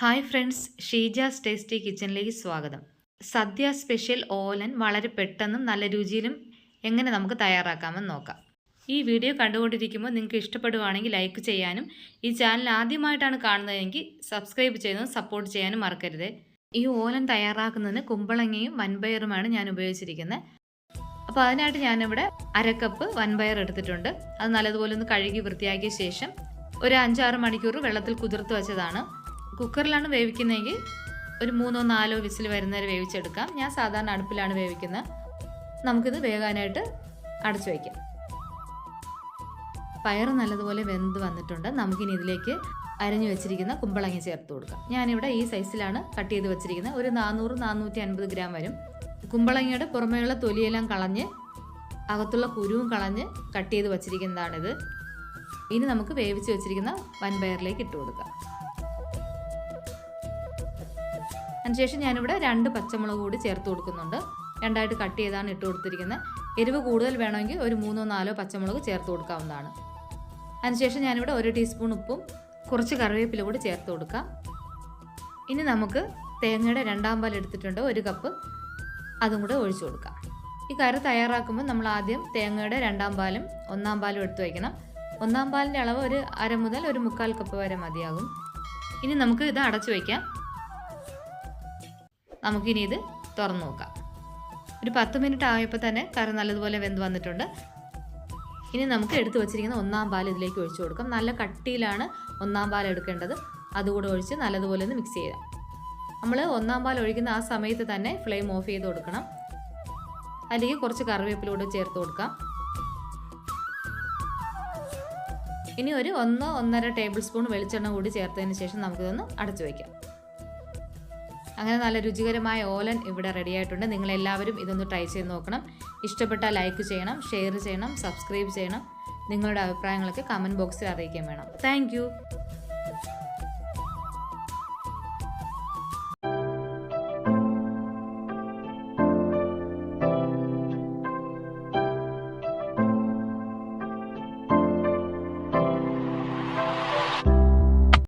Hi friends Sheeja's tasty കിച്ചണിലേക്ക് സ്വാഗതം. സദ്യ special ഓലൻ വളരെ പെട്ടെന്നും നല്ല രുചിയിലും എങ്ങനെ നമുക്ക് തയ്യാറാക്കാമെന്ന് നോക്കാം. ഈ വീഡിയോ കണ്ടുകൊണ്ടിരിക്കുമ്പോൾ നിങ്ങൾക്ക് ഇഷ്ടപ്പെടുവാണെങ്കിൽ ലൈക്ക് ചെയ്യാനും ഈ ചാനൽ ആദ്യമായിട്ടാണ് കാണുന്നതെങ്കിൽ സബ്സ്ക്രൈബ് ചെയ്യുന്നതും സപ്പോർട്ട് ചെയ്യാനും മറക്കരുത്. ഈ ഓലൻ തയ്യാറാക്കുന്നതിന് കുമ്പളങ്ങയും വൻപയറുമാണ് ഞാൻ ഉപയോഗിച്ചിരിക്കുന്നത്. അപ്പോൾ അതിനായിട്ട് ഞാനിവിടെ അരക്കപ്പ് വൻപയർ എടുത്തിട്ടുണ്ട്. അത് നല്ലതുപോലെ ഒന്ന് കഴുകി വൃത്തിയാക്കിയ ശേഷം ഒരു അഞ്ചാറ് മണിക്കൂർ വെള്ളത്തിൽ കുതിർത്ത് വെച്ചതാണ്. കുക്കറിലാണ് വേവിക്കുന്നതെങ്കിൽ ഒരു മൂന്നോ നാലോ വിസിൽ വരുന്നവരെ വേവിച്ചെടുക്കാം. ഞാൻ സാധാരണ അടുപ്പിലാണ് വേവിക്കുന്നത്. നമുക്കിത് വേകാനായിട്ട് അടച്ചു വയ്ക്കാം. പയർ നല്ലതുപോലെ വെന്ത് വന്നിട്ടുണ്ട്. നമുക്കിനി ഇതിലേക്ക് അരിഞ്ഞു വെച്ചിരിക്കുന്ന കുമ്പളങ്ങ ചേർത്ത് കൊടുക്കാം. ഞാനിവിടെ ഈ സൈസിലാണ് കട്ട് ചെയ്ത് വെച്ചിരിക്കുന്നത്. ഒരു നാനൂറ് നാനൂറ്റി അൻപത് ഗ്രാം വരും. കുമ്പളങ്ങയുടെ പുറമെയുള്ള തൊലിയെല്ലാം കളഞ്ഞ് അകത്തുള്ള കുരുവും കളഞ്ഞ് കട്ട് ചെയ്ത് വച്ചിരിക്കുന്നതാണിത്. ഇനി നമുക്ക് വേവിച്ച് വെച്ചിരിക്കുന്ന വൻപയറിലേക്ക് ഇട്ട് കൊടുക്കാം. അതിനുശേഷം ഞാനിവിടെ രണ്ട് പച്ചമുളക് കൂടി ചേർത്ത് കൊടുക്കുന്നുണ്ട്. രണ്ടായിട്ട് കട്ട് ചെയ്താണ് ഇട്ട് കൊടുത്തിരിക്കുന്നത്. എരിവ് കൂടുതൽ വേണമെങ്കിൽ ഒരു മൂന്നോ നാലോ പച്ചമുളക് ചേർത്ത് കൊടുക്കാവുന്നതാണ്. അതിനുശേഷം ഞാനിവിടെ ഒരു ടീസ്പൂൺ ഉപ്പും കുറച്ച് കറിവേപ്പില കൂടി ചേർത്ത് കൊടുക്കാം. ഇനി നമുക്ക് തേങ്ങയുടെ രണ്ടാം പാൽ എടുത്തിട്ടുണ്ട് ഒരു കപ്പ്. അതും കൂടെ ഒഴിച്ചു കൊടുക്കാം. ഈ കറി തയ്യാറാക്കുമ്പോൾ നമ്മൾ ആദ്യം തേങ്ങയുടെ രണ്ടാം പാലും ഒന്നാം പാലും എടുത്തു വയ്ക്കണം. ഒന്നാം പാലിന്റെ അളവ് ഒരു അര മുതൽ ഒരു മുക്കാൽ കപ്പ് വരെ മതിയാകും. ഇനി നമുക്ക് ഇത് അടച്ചു വയ്ക്കാം. നമുക്കിനി ഇത് തുറന്നു നോക്കാം. ഒരു പത്ത് മിനിറ്റ് ആയപ്പോൾ തന്നെ കറി നല്ലതുപോലെ വെന്ത് വന്നിട്ടുണ്ട്. ഇനി നമുക്ക് എടുത്തു വെച്ചിരിക്കുന്ന ഒന്നാം പാൽ ഇതിലേക്ക് ഒഴിച്ചു കൊടുക്കാം. നല്ല കട്ടിയിലാണ് ഒന്നാം പാൽ എടുക്കേണ്ടത്. അതുകൂടെ ഒഴിച്ച് നല്ലതുപോലെ ഒന്ന് മിക്സ് ചെയ്യാം. നമ്മൾ ഒന്നാം പാൽ ഒഴിക്കുന്ന ആ സമയത്ത് തന്നെ ഫ്ലെയിം ഓഫ് ചെയ്ത് കൊടുക്കണം. അല്ലെങ്കിൽ കുറച്ച് കറിവേപ്പിലൂടെ ചേർത്ത് കൊടുക്കാം. ഇനി ഒരു ഒന്ന് ഒന്നര ടേബിൾ സ്പൂൺ വെളിച്ചെണ്ണ കൂടി ചേർത്തതിന് ശേഷം നമുക്കിതൊന്ന് അടച്ചു വയ്ക്കാം. അങ്ങനെ നല്ല രുചികരമായ ഓലൻ ഇവിടെ റെഡി ആയിട്ടുണ്ട്. നിങ്ങളെല്ലാവരും ഇതൊന്ന് ട്രൈ ചെയ്ത് നോക്കണം. ഇഷ്ടപ്പെട്ടാൽ ലൈക്ക് ചെയ്യണം ഷെയർ ചെയ്യണം സബ്സ്ക്രൈബ് ചെയ്യണം. നിങ്ങളുടെ അഭിപ്രായങ്ങളൊക്കെ കമന്റ് ബോക്സിൽ അറിയിക്കാൻ വേണം. താങ്ക്